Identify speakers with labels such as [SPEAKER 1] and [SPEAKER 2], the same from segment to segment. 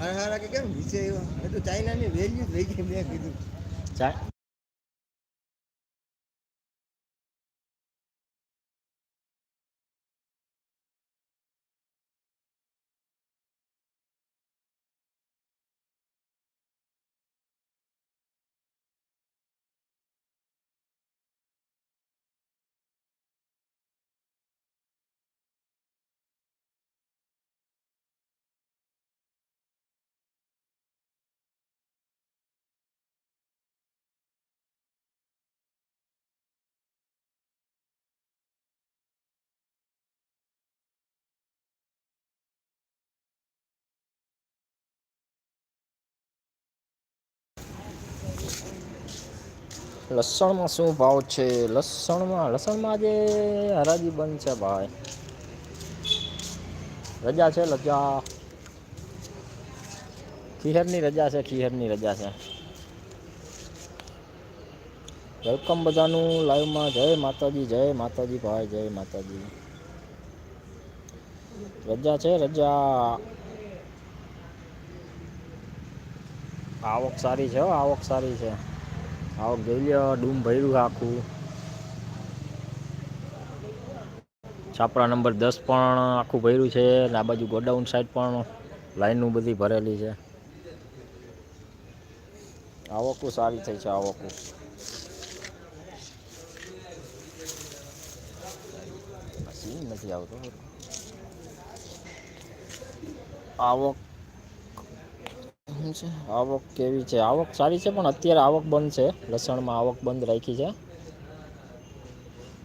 [SPEAKER 1] હારા હારા કે કેમ નીચે આવ્યા? એ તો ચાઇનાની વેલ્યુ લઈ ગઈ મેં કીધું.
[SPEAKER 2] લસણમાં શું ભાવ છે? લસણમાં લસણમાં આજે હરાજી બંધ છે ભાઈ. રજા છે રજા ખીહરની રજા છે, ખીહરની રજા છે. વેલકમ બધાનું લાઈવમાં. જય માતાજી જય માતાજી ભાઈ, જય માતાજી. રજા છે, રજા. આવક સારી છે આવક સારી છે. આવક જોઈ લ્યો, ડૂમ ભર્યું આખું. છાપરા નંબર દસ પણ આખું ભર્યું છે અને આ બાજુ ગોડાઉન સાઈડ પણ લાઈનું બધી ભરેલી છે. આવકું સારી થઈ છે, આવકું. નથી આવતો. આવક શું છે? આવક કેવી છે? આવક સારી છે, પણ અત્યારે આવક બંધ છે. લસણમાં આવક બંધ રાખી છે.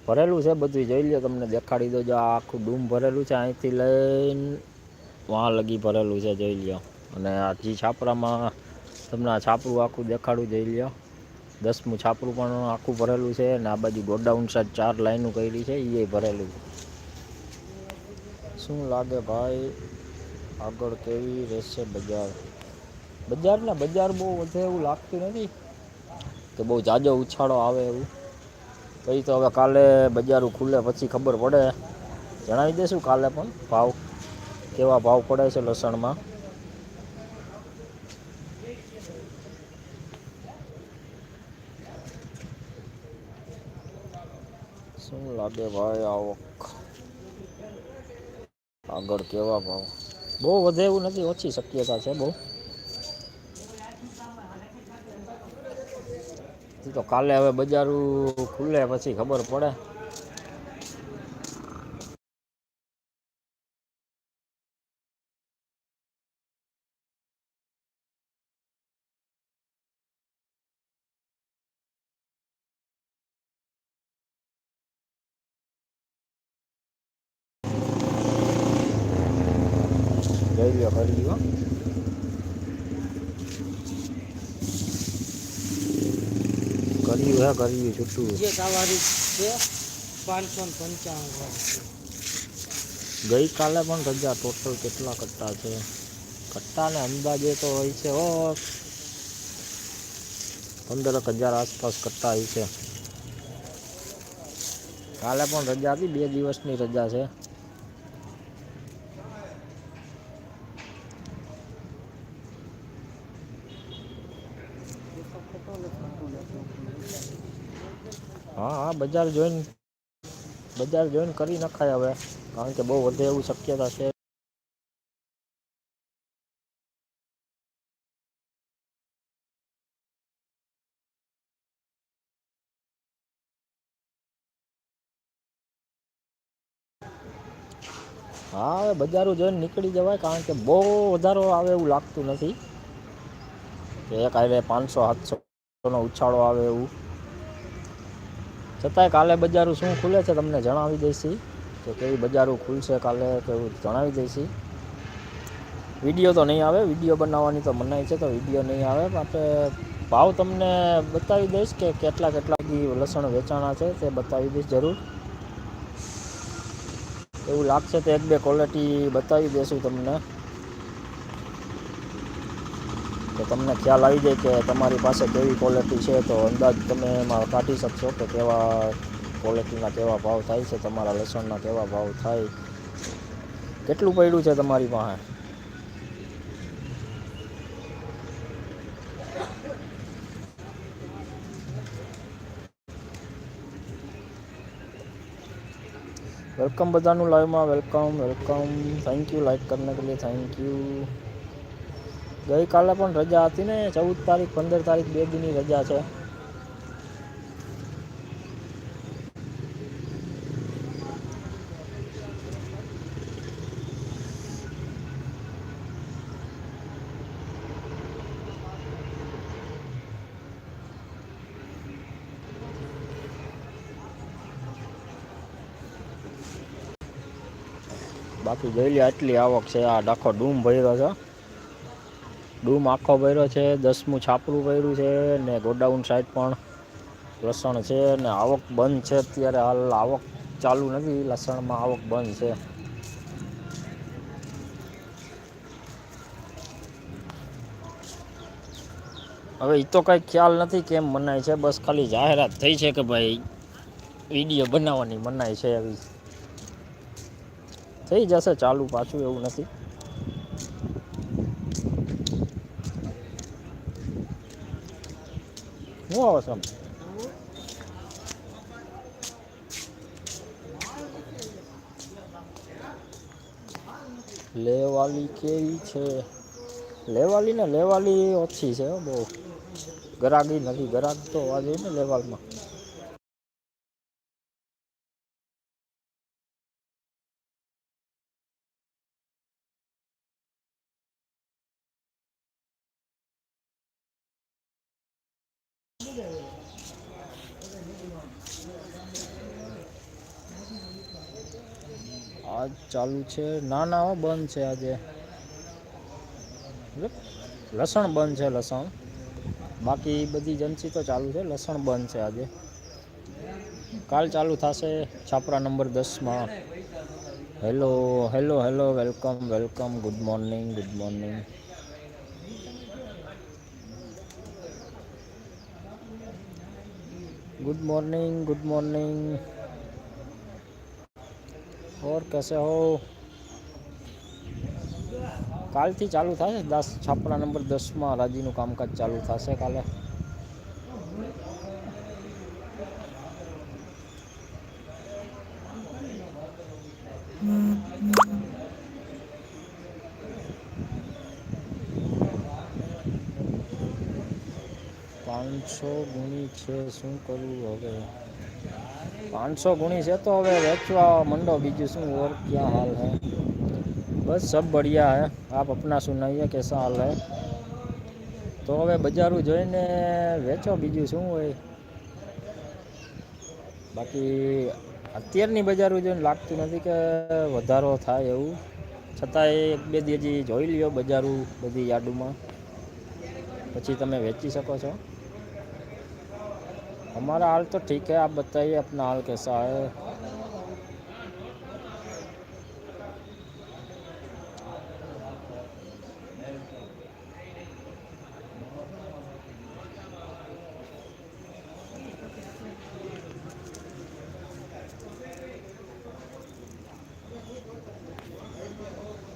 [SPEAKER 2] ભરેલું છે બધું જોઈ લો તમને, દેખાડી દો. જો આખું ડૂમ ભરેલું છે, અહીંથી લઈને વાં લગી ભરેલું છે, જોઈ લ્યો. અને આ જે છાપરામાં તમને આ છાપરું આખું દેખાડું, જોઈ લ્યો. દસમું છાપરું પણ આખું ભરેલું છે, અને આ બાજુ ગોડાઉન સાઈડ ચાર લાઈનો કરી છે એ ભરેલું. શું લાગે ભાઈ? આગળ કેવી રહેશે બજાર? બજાર ને બજાર બહુ વધે એવું લાગતું નથી કે બહુ જાજો ઉછાળો આવે એવું. પછી તો હવે કાલે બજાર ખુલે પછી ખબર પડે. જણાવી દઈશું કાલે પણ ભાવ. કેવા ભાવ પડે છે લસણમાં? શું લાગે ભાઈ આવક? આગળ કેવા ભાવ? બહુ વધે એવું નથી, ઓછી શક્યતા છે બહુ. તો કાલે હવે બજારું ખુલે પછી ખબર પડે. જઈ લ્યો કરી લ્યો કર્યું હા કર્યું છૂટું.
[SPEAKER 3] જે સવારી છે પાંચસો પંચાવન
[SPEAKER 2] ગઈકાલે પણ રજા ટોટલ કેટલા કટ્ટા છે? કટ્ટાને અંદાજે તો હોય છે ઓ પંદરક હજાર આસપાસ કટ્ટા હોય છે. કાલે પણ રજા હતી બે દિવસની રજા છે. હા હા, બજાર જોઈન બજાર જોઈન કરી નખાય હવે, કારણ કે બહુ વધે એવું શક્યતા છે. હા, હવે બજારો જોઈને નીકળી જવાય, કારણ કે બહુ વધારો આવે એવું લાગતું નથી. એક આવે પાંચસો સાતસોનો ઉછાળો આવે એવું. છતાંય કાલે બજારો શું ખુલે છે તમને જણાવી દઈશી. કે કેવી બજારો ખુલશે કાલે કેવું જણાવી દઈશી. વીડિયો તો નહીં આવે, વીડિયો બનાવવાની તો મનાઈ છે તો વીડિયો નહીં આવે. માટે ભાવ તમને બતાવી દઈશ કે કેટલા કેટલા લસણ વેચાણા છે તે બતાવી દઈશ જરૂર. એવું લાગશે તો એક બે ક્વોલિટી બતાવી દઈશું તમને. તમને ખ્યાલ આવી જાય કે તમારી પાસે કેવી ક્વોલિટી છે, તો અંદાજ તમે એમાં કાઢી શકશો કે કેવા ક્વોલિટીના કેવા ભાવ થાય છે, તમારા લસણના કેવા ભાવ થાય. કેટલું પડ્યું છે તમારી પાસે? વેલકમ બધાનું live welcome welcome thank you you like करने के लिए थैंक ગઈકાલે પણ રજા હતી ને, ચૌદ તારીખ, પંદર તારીખ બે દિનની રજા છે. બાકી જોઈ લે, આટલી આવક છે, આ આખો ડૂમ ભર્યો છે. ડૂમ આખો ભર્યો છે, દસમું છાપરું ભર્યું છે ને ગોડાઉન સાઈડ પણ લસણ છે ને આવક બંધ છે અત્યારે હાલ. આવક ચાલુ નથી, લસણમાં આવક બંધ છે. હવે એ તો કંઈ ખ્યાલ નથી કેમ મનાય છે, બસ ખાલી જાહેરાત થઈ છે કે ભાઈ વીડિયો બનાવવાની મનાય છે એવી થઈ જશે ચાલુ પાછું, એવું નથી. શું આવે છે? લેવાલી કેવી છે લેવાલી ને લેવાલી ઓછી છે બહુ ગરાગી નથી ગરાગ તો હોવા ને લેવાલમાં આજ ચાલુ છે. ના ના બંધ છે આજે. લસણ બંધ છે, લસણ. બાકી બધી જનસી તો ચાલુ છે. લસણ બંધ છે આજે. કાલ ચાલુ થશે છાપરા નંબર દસમાં. Hello hello hello, welcome welcome. Good morning good morning. Good morning good morning. और कैसे हो કાલથી ચાલુ થશે દસ છાપડા નંબર દસમાં રાજીનું કામકાજ ચાલુ થશે કાલે પાંચસો ગુણી છે શું કરવું હવે પાંચસો ગુણી છે તો હવે વેચવા મંડો બીજું શું, ઓર ક્યાં હાલ હે? બસ સબ બઢિયા હે. આપ અપના સુનાઈએ કેસા હાલ હે? તો હવે બજારું જોઈને વેચો બીજું શું હોય. બાકી અત્યારની બજારું જોઈને લાગતું નથી કે વધારો થાય એવું. છતાંય એક બે દી જોઈ લ્યો બજારું બધી યાર્ડુમાં. પછી તમે વેચી શકો છો. हमारा हाल तो ठीक है, आप बताइए अपना हाल कैसा है?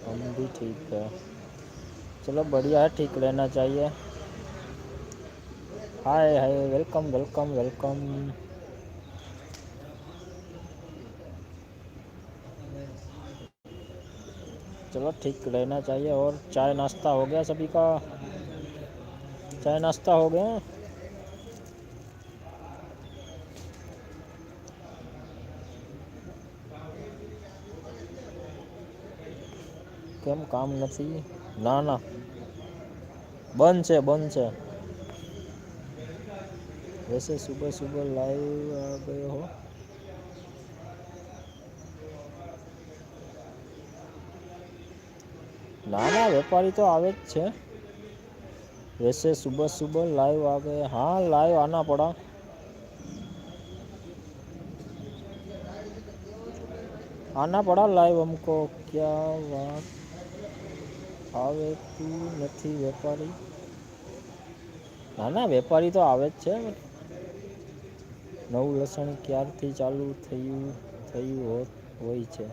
[SPEAKER 2] हम भी ठीक है। चलो, बढ़िया है, ठीक रहना चाहिए। hi hi welcome welcome welcome चलो ठीक रहना चाहिए और चाय नाश्ता हो गया सभी का चाय नाश्ता हो गया કેમ કામ નથી ના ના બંધ છે બંધ છે वैसे सुबह सुबह लाइव आ गए हो ના ના વેપારી તો આવે જ છે वैसे सुबह सुबह लाइव आ गए हाँ लाइव आना पड़ा आना पड़ा लाइव हमको क्या बात આવે તું નથી વેપારી ના ના વેપારી તો આવે જ છે નવું લસણ ક્યારથી ચાલુ થયું થયું હોત હોય છે.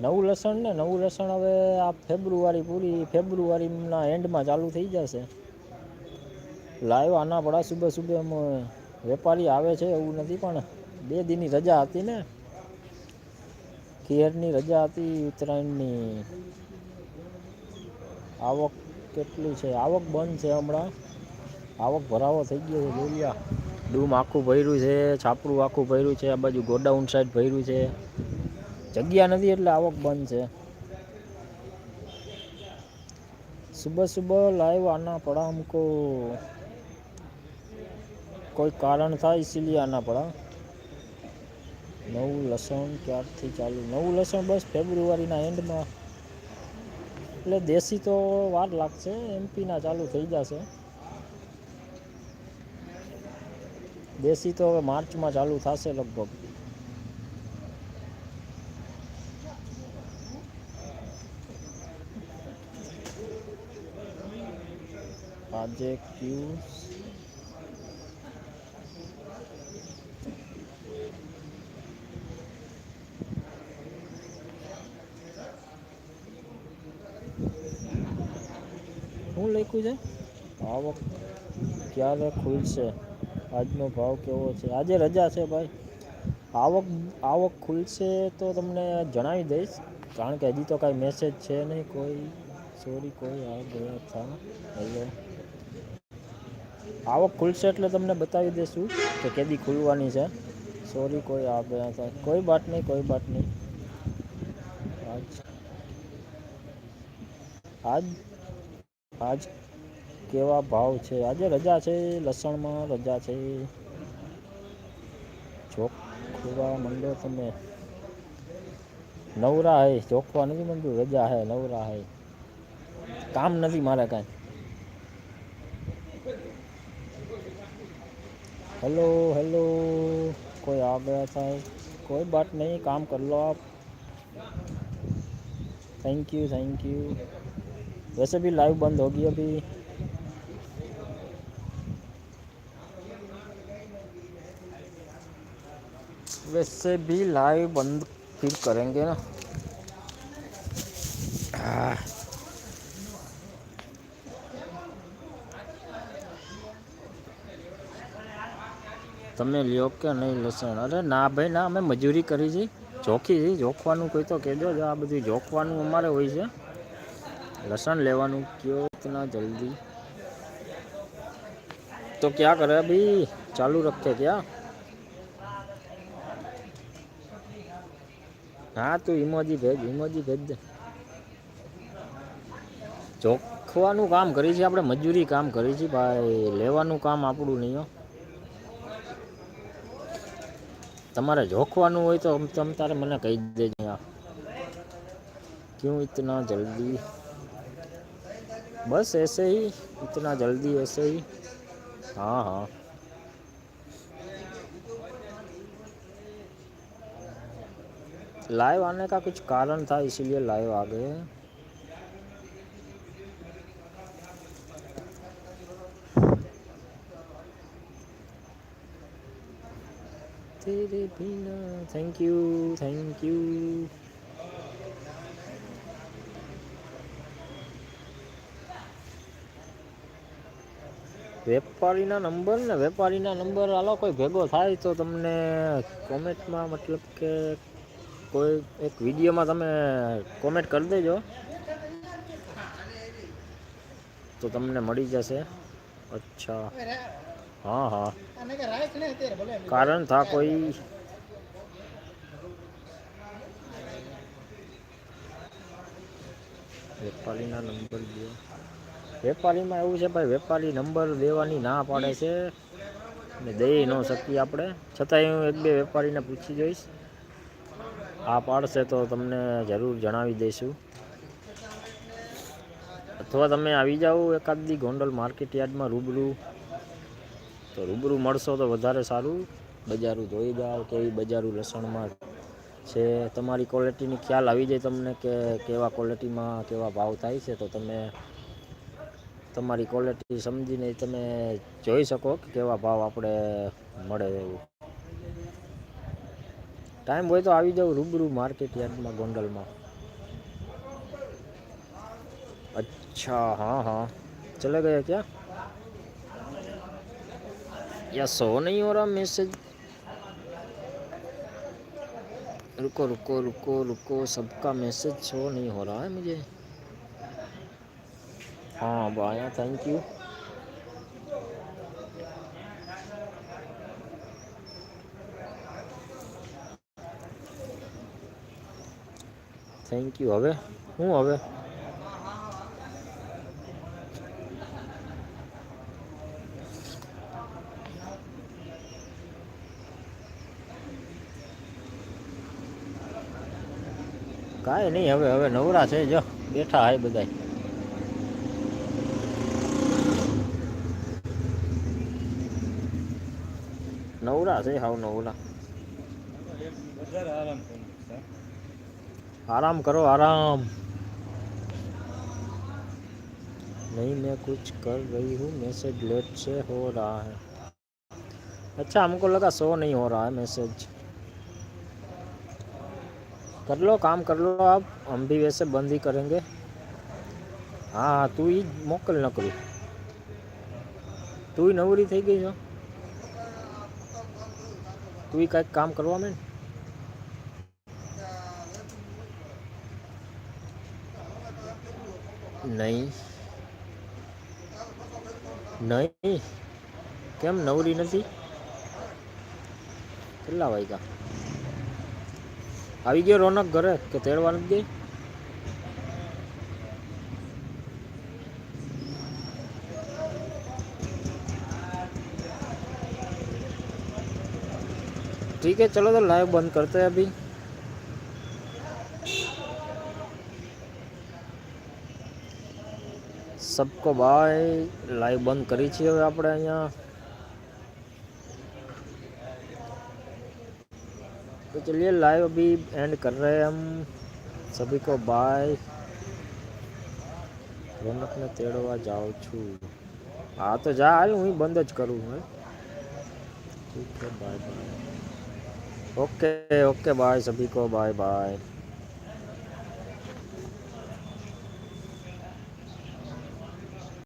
[SPEAKER 2] નવું લસણ ને નવું લસણ હવે આ ફેબ્રુઆરી પૂરી, ફેબ્રુઆરીના એન્ડમાં ચાલુ થઈ જશે. લાવ્યા આના પડા સુબહ સુબહ વેપારી આવે છે એવું નથી, પણ બે દીની રજા હતી ને. ખેરની રજા હતી ઉત્તરાયણની. આવક કેટલી છે? આવક બંધ છે હમણાં. આવક ભરાવો થઈ ગયો છે બોલિયા ડૂમ આખું ભર્યું છે, છાપરું આખું ભર્યું છે, આ બાજુ ગોડાઉન સાઈડ ભર્યું છે. જગ્યા નથી એટલે આવક બંધ છે. સુબહ સુબહ લાઈવ આના પડા અમકો. કોઈ કારણ થાય ઇસીલીએ આના પડા. નવું લસણ ક્યારથી ચાલુ? નવું લસણ બસ ફેબ્રુઆરીના એન્ડમાં. એટલે દેશી તો વાર લાગશે એમપીના ચાલુ થઈ જશે. દેશી તો હવે માર્ચમાં ચાલુ થશે લગભગ. આજે ક્યુ શું લખ્યું છે? આવક ક્યારે ખુલશે? આજનો ભાવ કેવો છે? આજે રજા છે ભાઈ. આવક આવક ખુલશે તો તમને જણાવી દઈશ. કારણ કે હજી તો કાંઈ મેસેજ છે નહીં, કોઈ સોરી કોઈ આ ગયા હતા હેલો આવક ખુલશે એટલે તમને બતાવી દઈશું કે કેદી ખુલવાની છે. સોરી કોઈ આ ગયા હતા કોઈ બાત નહીં, કોઈ બાત નહીં. આજ આજ આજ કેવા ભાવ છે આજે રજા છે લસણમાં રજા છે જોખવા માંડો તમે નવરા હે જોખવા નથી માંડ્યું રજા હે નવરા હે કામ નથી મારે કાંઈ हेलो हेलो कोई आ गया था कोई बात नहीं काम कर लो आप थैंक यू थैंक यू वैसे भी लाइव बंद होगी अभी वैसे भी लाइव बंद फिर करेंगे ना आह। તમે લ્યો કે નહીં લસણ અરે ના ભાઈ ના અમે મજૂરી કરી છે જોખી છે જોખવાનું કોઈ તો કહેજો જ આ બધું જોખવાનું અમારે હોય છે લસણ લેવાનું કયો इतना जल्दी तो क्या करे अभी चालू रखे क्या હા, તું ઇમોજી ભેજ ઇમોજી ભેજ દે. ચોખવાનું કામ કરીએ છીએ આપણે, મજૂરી કામ કરી છીએ ભાઈ. લેવાનું કામ આપણું નહીં તમારે જોખવાનું હોય તો તમ તારે મને કહી દેજો ક્યું ઇતના જલ્દી? બસ એસે ઇતના જલ્દી એસે હા હા. लाइव आने का कुछ कारण था इसीलिए लाइव आ गए तेरे बिना थैंक यू थैंक यू વેપારીના નંબર ને વેપારીના નંબર હાલો કોઈ ભેગો થાય તો તમને કોમેન્ટમાં મતલબ કે કોઈ એક વિડીયોમાં તમે કોમેન્ટ કરી દેજો. તો તમને મળી જશે. અચ્છા. હા હા. કારણ થા કોઈ વેપારીના નંબર દો. વેપારીમાં એવું છે ભાઈ, વેપારી નંબર દેવાની ના પાડે છે. ને દઈ ન શકીએ આપણે. છતાંય હું એક બે વેપારીને પૂછી જોઈશ. આ પાડશે તો તમને જરૂર જણાવી દઈશું. અથવા તમે આવી જાઓ એકાદ દી ગોંડલ માર્કેટ યાર્ડમાં રૂબરૂ. તો રૂબરૂ મળશો તો વધારે સારું. બજારું જોઈ જાઓ કેવી બજારું લસણમાં છે. તમારી ક્વોલિટીની ખ્યાલ આવી જાય તમને કે કેવા ક્વોલિટીમાં કેવા ભાવ થાય છે, તો તમે તમારી ક્વોલિટી સમજીને તમે જોઈ શકો કે કેવા ભાવ આપણે મળે એવું. ટાઈમ હોય તો આવી જાવ રૂબરૂ માર્કેટ યાર્ડમાં ગોંડલમાં अच्छा हाँ हाँ चले गए क्या या सो नहीं हो रहा मैसेज रुको रुको रुको रुको सबका मैसेज शो नहीं हो रहा है मुझे हाँ अब आया थैंक यू થેન્ક યુ હવે હું હવે કાંઈ નહીં હવે હવે નવરા છે જો બેઠા હાય બધાય નવરા છે હાવ નવરા
[SPEAKER 1] વધારે આરામ કરું
[SPEAKER 2] आराम करो आराम नहीं मैं कुछ कर रही हूँ मैसेज लेट से हो रहा है अच्छा हमको लगा शो नहीं हो रहा है मैसेज कर लो काम कर लो आप हम भी वैसे बंद ही करेंगे હા હા તું ઈ જ મોકલ ન કરું તું નવરી થઈ ગઈ છો તું કાંઈક કામ કરવા માંડ નહીં નહીં કેમ નવરી નથી કેટલા વાગ્યા આવી ગયો રોનક ઘરે કે તેડવા નથી ગઈ ठीक है चलो तो लाइव बंद करते हैं अभी सबको बाय लाइव बंद કરી છે હવે આપણે અહીંયા तो चलिए लाइव अभी एंड कर रहे हैं हम सभी को बाय રોનકને તેડવા જાઉં છું હા તો જા હાલ હું બંધ જ કરું હે ठीक है bye bye okay okay bye सभी को बाय बाय